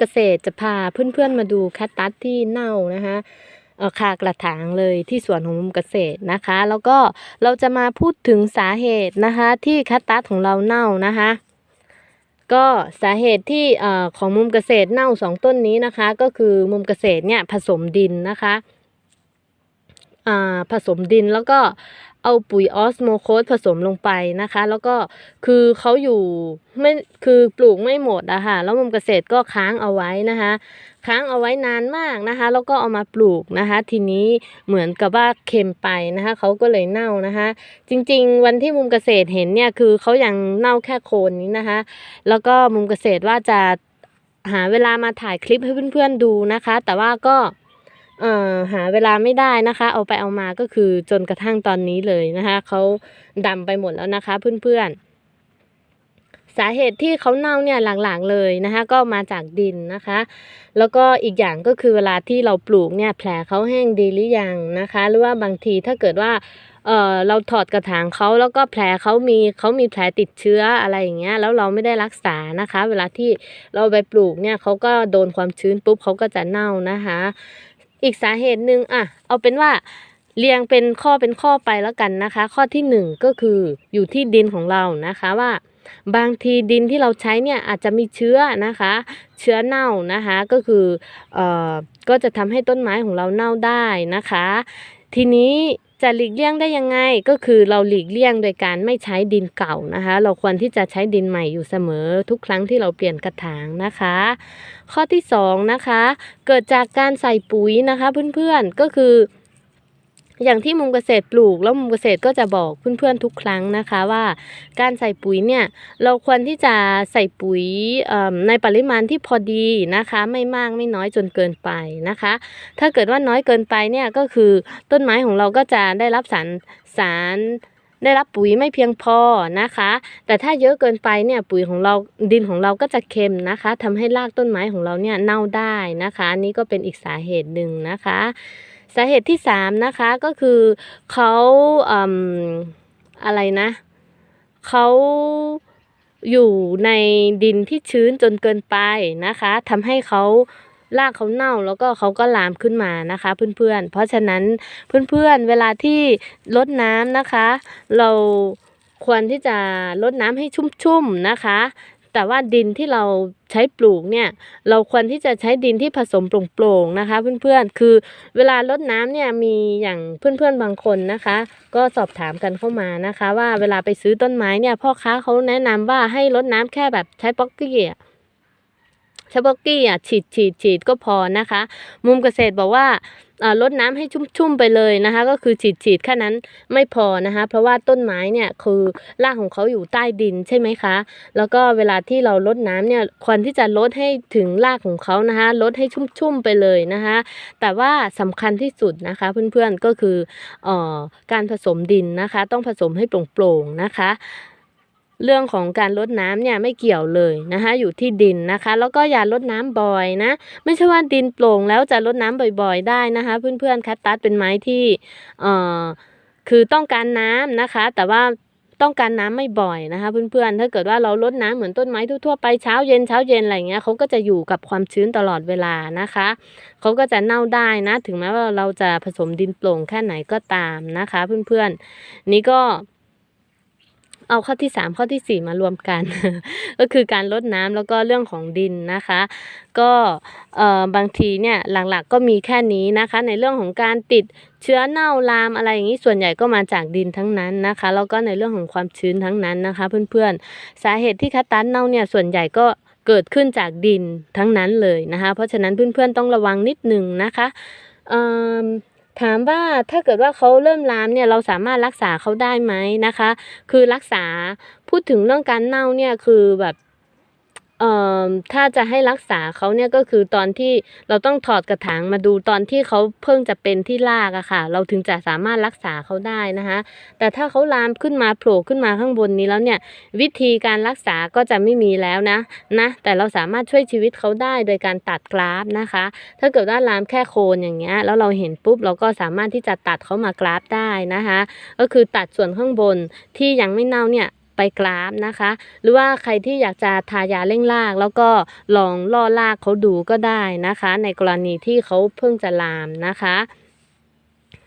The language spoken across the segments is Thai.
เกษตรจะพาเพื่อนๆมาดูแคตตัสที่เน่านะคะเออคากระถางเลยที่สวนของมุมเกษตรนะคะ แล้วก็เราจะมาพูดถึงสาเหตุนะคะที่แคตตัสของเราเน่านะคะก็สาเหตุที่เออของมุมเกษตรเน่าสองต้นนี้นะคะ ก็คือมุมเกษตรเนี่ยผสมดินนะคะ ผสมดินแล้วก็เอาปุ๋ยออสโมโคสผสมลงไปนะคะ แล้วก็คือเขาอยู่ไม่คือปลูกไม่หมดอะค่ะแล้วมุมเกษตรก็ค้างเอาไว้นะคะ ค้างเอาไว้นานมากนะคะ แล้วก็เอามาปลูกนะคะ ทีนี้เหมือนกับว่าเค็มไปนะคะเขาก็เลยเน่านะคะ จริงๆ วันที่มุมเกษตรเห็นเนี่ยคือเขายังเน่าแค่โคนนี้นะคะ แล้วก็มุมเกษตรว่าจะหาเวลามาถ่ายคลิปให้เพื่อนๆดูนะคะ แต่ว่าก็ หาเวลาไม่ได้นะคะ เอาไปเอามาก็คือจนกระทั่งตอนนี้เลยนะคะเขาดำไปหมดแล้วนะคะเพื่อนๆ สาเหตุที่เขาเน่าเนี่ยหลักๆเลยนะคะ ก็มาจากดินนะคะ แล้วก็อีกอย่างก็คือเวลาที่เราปลูกเนี่ยแผลเขาแห้งดีหรือยังนะคะ หรือว่าบางทีถ้าเกิดว่าเออเราถอดกระถางเขาแล้วก็แผลเขามีเขามีแผลติดเชื้ออะไรอย่างเงี้ยแล้วเราไม่ได้รักษานะคะ เวลาที่เราไปปลูกเนี่ยเขาก็โดนความชื้นปุ๊บเขาก็จะเน่านะคะ อีกสาเหตุหนึ่งอะ เอาเป็นว่าเรียงเป็นข้อเป็นข้อไปแล้วกันนะคะ ข้อที่หนึ่งก็คืออยู่ที่ดินของเรานะคะว่า บางทีดินที่เราใช้เนี่ยอาจจะมีเชื้อนะคะ เชื้อเน่านะคะก็คือเอ่อก็จะทำให้ต้นไม้ของเราเน่าได้นะคะ ทีนี้ จะหลีกเลี่ยงได้ยังไงก็คือเราหลีกเลี่ยงโดยการไม่ใช้ดินเก่านะคะ เราควรที่จะใช้ดินใหม่อยู่เสมอทุกครั้งที่เราเปลี่ยนกระถางนะคะ ข้อที่สองนะคะ เกิดจากการใส่ปุ๋ยนะคะเพื่อนๆก็คือ อย่างที่มุมเกษตรปลูกแล้วมุมเกษตรก็จะบอกเพื่อนๆทุกครั้งนะคะว่า การใส่ปุ๋ยเนี่ยเราควรที่จะใส่ปุ๋ยในปริมาณที่พอดีนะคะ ไม่มากไม่น้อยจนเกินไปนะคะ ถ้าเกิดว่าน้อยเกินไปเนี่ยก็คือต้นไม้ของเราก็จะได้รับสารสารได้รับปุ๋ยไม่เพียงพอนะคะ แต่ถ้าเยอะเกินไปเนี่ยปุ๋ยของเราดินของเราก็จะเค็มนะคะทำให้รากต้นไม้ของเราเนี่ยเน่าได้นะคะอันนี่ก็เป็นอีกสาเหตุหนึ่งนะคะ สาเหตุที่สามนะคะก็คือเขาอืมอะไรนะเขาอยู่ในดินที่ชื้นจนเกินไปนะคะทำให้เขารากเขาเน่าแล้วก็เขาก็ลามขึ้นมานะคะเพื่อนๆ เพราะฉะนั้นเพื่อนๆเวลาที่รดน้ำนะคะ เราควรที่จะรดน้ำให้ชุ่มๆนะคะ แต่ว่าดินที่เราใช้ปลูกเนี่ยเราควรที่จะใช้ดินที่ผสมโปร่งๆนะคะ เพื่อนๆ คือเวลาลดน้ำเนี่ยมีอย่างเพื่อนๆบางคนนะคะ ก็สอบถามกันเข้ามานะคะ ว่าเวลาไปซื้อต้นไม้เนี่ยพ่อค้าเขาแนะนำว่าให้ลดน้ำแค่แบบใช้ป๊อกกี้ อะใช้ป๊อกกี้อะฉีดฉีดฉีดก็พอนะคะ มุมเกษตรบอกว่าอ่ารดน้ำให้ชุ่มๆไปเลยนะคะ ก็คือฉีดฉีดแค่นั้นไม่พอนะคะ เพราะว่าต้นไม้เนี่ยคือรากของเขาอยู่ใต้ดินใช่ไหมคะ แล้วก็เวลาที่เราลดน้ำเนี่ยควรที่จะลดให้ถึงรากของเขานะคะลดให้ชุ่มๆไปเลยนะคะ แต่ว่าสำคัญที่สุดนะคะ เพื่อนๆก็คือออการผสมดินนะคะ ต้องผสมให้โปร่งๆนะคะ เรื่องของการลดน้ำเนี่ยไม่เกี่ยวเลยนะคะอยู่ที่ดินนะคะ แล้วก็อย่าลดน้ำบ่อยนะ ไม่ใช่ว่าดินโปร่งแล้วจะลดน้ำบ่อย ๆ ได้นะคะ เพื่อนๆคัตตัสเป็นไม้ที่เอ่อคือต้องการน้ำนะคะ แต่ว่าต้องการน้ำไม่บ่อยนะคะ เพื่อนๆ ถ้าเกิดว่าเราลดน้ำเหมือนต้นไม้ทั่วๆไปเช้าเย็นเช้าเย็นอะไรเงี้ยเขาก็จะอยู่กับความชื้นตลอดเวลานะคะเขาก็จะเน่าได้นะ ถึงแม้ว่าเราจะผสมดินโปร่งแค่ไหนก็ตามนะคะ เพื่อนๆ นี่ก็ เอาข้อที่สามข้อที่สี่มารวมกัน ก็คือการลดน้ำแล้วก็เรื่องของดินนะคะ ก็เอ่อบางทีเนี่ยหลักๆก็มีแค่นี้นะคะ ในเรื่องของการติดเชื้อเน่าลามอะไรอย่างนี้ส่วนใหญ่ก็มาจากดินทั้งนั้นนะคะแล้วก็ในเรื่องของความชื้นทั้งนั้นนะคะ เพื่อนๆ สาเหตุที่คัตตันเน่าเนี่ยส่วนใหญ่ก็เกิดขึ้นจากดินทั้งนั้นเลยนะคะ เพราะฉะนั้นเพื่อนๆต้องระวังนิดนึงนะคะเออ ถามว่าถ้าเกิดว่าเขาเริ่มลามเนี่ยเราสามารถรักษาเขาได้ไหมนะคะ คือรักษาพูดถึงเรื่องการเน่าเนี่ยคือแบบ ถ้าจะให้รักษาเขาเนี่ยก็คือตอนที่เราต้องถอดกระถางมาดูตอนที่เขาเพิ่งจะเป็นที่รากอะค่ะ เราถึงจะสามารถรักษาเขาได้นะคะ แต่ถ้าเขาลามขึ้นมาโผล่ขึ้นมาข้างบนนี้แล้วเนี่ย วิธีการรักษาก็จะไม่มีแล้วนะนะ แต่เราสามารถช่วยชีวิตเขาได้โดยการตัดกราฟนะคะ ถ้าเกิดว่าลามแค่โคนอย่างเงี้ยแล้วเราเห็นปุ๊บเราก็สามารถที่จะตัดเขามากราฟได้นะคะ ก็คือตัดส่วนข้างบนที่ยังไม่เน่าเนี่ย ไปกราฟนะคะ หรือว่าใครที่อยากจะทายาเร่งราก แล้วก็ลองล่อรากเขาดูก็ได้นะคะ ในกรณีที่เขาเพิ่งจะลามนะคะ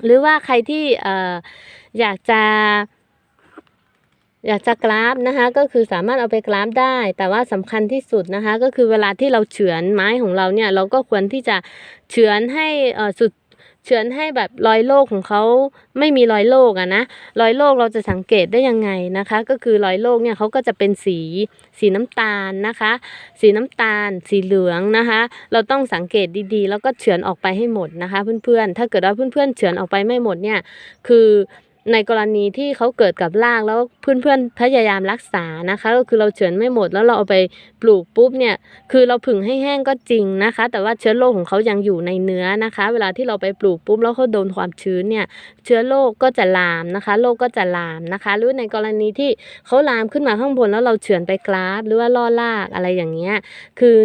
หรือว่าใครที่ออยากจะอยากจะกราฟนะคะก็คือสามารถเอาไปกราฟได้ แต่ว่าสำคัญที่สุดนะคะ ก็คือเวลาที่เราเฉือนไม้ของเราเนี่ยเราก็ควรที่จะเฉือนให้สุด เฉือนให้แบบรอยโรคของเขาไม่มีรอยโรคอะนะรอยโรคเราจะสังเกตได้ยังไงนะคะ ก็คือรอยโรคเนี่ยเขาก็จะเป็นสีสีน้ำตาลนะคะ สีน้ำตาล สีเหลืองนะคะ เราต้องสังเกตดีๆ แล้วก็เฉือนออกไปให้หมดนะคะ เพื่อนๆถ้าเกิดว่าเพื่อนๆเฉือนออกไปไม่หมดเนี่ยคือ ในกรณีที่เขาเกิดกับรากแล้วเพื่อนๆพยายามรักษานะคะ ก็คือเราเฉือนไม่หมดแล้วเราเอาไปปลูกปุ๊บเนี่ยคือเราผึ่งให้แห้งก็จริงนะคะ แต่ว่าเชื้อโรคของเขายังอยู่ในเนื้อนะคะ เวลาที่เราไปปลูกปุ๊บแล้วเขาโดนความชื้นเนี่ยเชื้อโรคก็จะลามนะคะโรคก็จะลามนะคะ หรือในกรณีที่เขาลามขึ้นมาข้างบนแล้วเราเฉือนไปกราฟ หรือว่าล่อรากอะไรอย่างเงี้ยคือ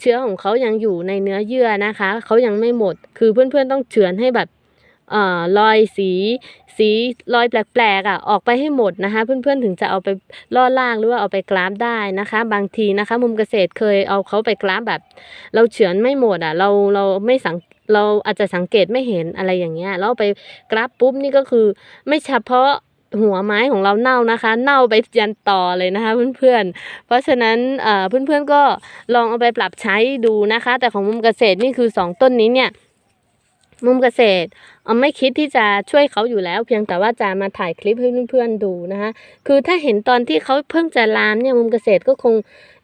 เชื้อของเขายังอยู่ในเนื้อเยื่อนะคะเขายังไม่หมด คือเพื่อนๆต้องเฉือนให้แบบ รอยสีสีรอยแปลกๆอะออกไปให้หมดนะคะ เพื่อนๆถึงจะเอาไปล่อล่างหรือว่าเอาไปกราฟได้นะคะ บางทีนะคะ มุมเกษตรเคยเอาเขาไปกราฟแบบ เราเฉือนไม่หมดอะ เราเราไม่สังเราอาจจะสังเกตไม่เห็นอะไรอย่างเงี้ยแล้วเอาไปกราฟปุ๊บนี่ก็คือไม่เฉพาะหัวไม้ของเราเน่านะคะ เน่าไปยันต่อเลยนะคะ เพื่อนๆ เพราะฉะนั้นเอ่อเพื่อนๆก็ลองเอาไปปรับใช้ดูนะคะ แต่ของมุมเกษตรนี่คือสองต้นนี้เนี่ยมุมเกษตรเอ่อไม่คิดที่จะช่วยเขาอยู่แล้ว เพียงแต่ว่าจะมาถ่ายคลิปให้เพื่อนๆดูนะคะ คือถ้าเห็นตอนที่เขาเพิ่งจะลามเนี่ยมุมเกษตรก็คง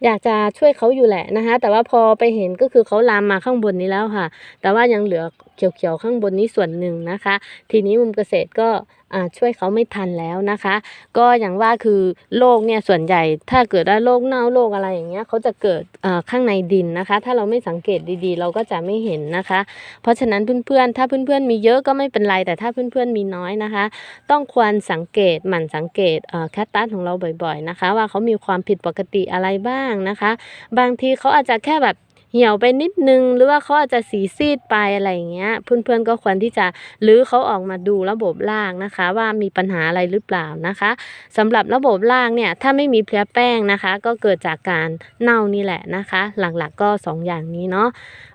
อยากจะช่วยเขาอยู่แหละนะคะ แต่ว่าพอไปเห็นก็คือเขาลามมาข้างบนนี้แล้วค่ะ แต่ว่ายังเหลือเขียวๆข้างบนนี้ส่วนหนึ่งนะคะ ทีนี้มุมเกษตรก็อ่าช่วยเขาไม่ทันแล้วนะคะ ก็อย่างว่าคือโรคเนี่ยส่วนใหญ่ถ้าเกิดว่าโรคเน่าโรคอะไรอย่างเงี้ยเขาจะเกิดอ่อข้างในดินนะคะ ถ้าเราไม่สังเกตดีๆ เราก็จะไม่เห็นนะคะ เพราะฉะนั้นเพื่อนๆถ้าเพื่อนๆมีเยอะก็ไม่เป็นไรแต่ถ้าเพื่อนๆมีน้อยนะคะ ต้องควรสังเกตหมั่นสังเกตแคตตัสของเราบ่อยๆนะคะ ว่าเขามีความผิดปกติอะไรบ้างนะคะ บางทีเขาอาจจะแค่แบบ เหี่ยวไปนิดนึง หรือว่าเขาอาจจะสีซีดไปอะไรอย่างเงี้ย เพื่อนๆก็ควรที่จะรื้อเขาออกมาดูระบบรากนะคะ ว่ามีปัญหาอะไรหรือเปล่านะคะสำหรับระบบรากเนี่ยถ้าไม่มีเพลี้ยแป้งนะคะ ก็เกิดจากการเน่านี่แหละนะคะ หลักๆก็สองอย่างนี้เนาะ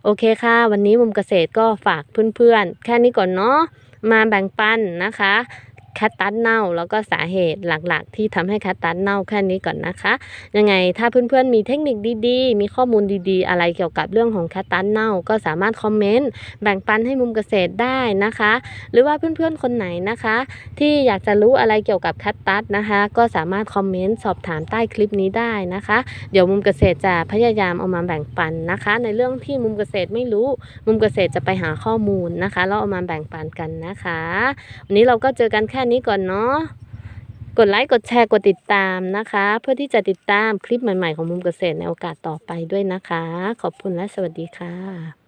โอเคค่ะ วันนี้มุมเกษตรก็ฝากเพื่อนๆ แค่นี้ก่อนเนาะมาแบ่งปันนะคะ คัตตัสเน่า แล้วก็สาเหตุหลักๆ ที่ทำให้แคตตัสเน่าแค่นี้ก่อนนะคะ ยังไงถ้าเพื่อนๆมีเทคนิคดีๆ มีข้อมูลดีๆ อะไรเกี่ยวกับเรื่องของแคตตัสเน่า ก็สามารถคอมเมนต์แบ่งปันให้มุมเกษตรได้นะคะ หรือว่าเพื่อนๆคนไหนนะคะ ที่อยากจะรู้อะไรเกี่ยวกับแคตตัสนะคะ ก็สามารถคอมเมนต์สอบถามใต้คลิปนี้ได้นะคะ เดี๋ยวมุมเกษตรจะพยายามเอามาแบ่งปันนะคะ ในเรื่องที่มุมเกษตรไม่รู้ มุมเกษตรจะไปหาข้อมูลนะคะแล้วเอามาแบ่งปันกันนะคะ วันนี้เราก็เจอกันแค่นี้ก่อนเนาะกดไลค์กดแชร์กดติดตามนะคะ เพื่อที่จะติดตามคลิปใหม่ๆของมุมเกษตรในโอกาสต่อไปด้วยนะคะ ขอบคุณและสวัสดีค่ะ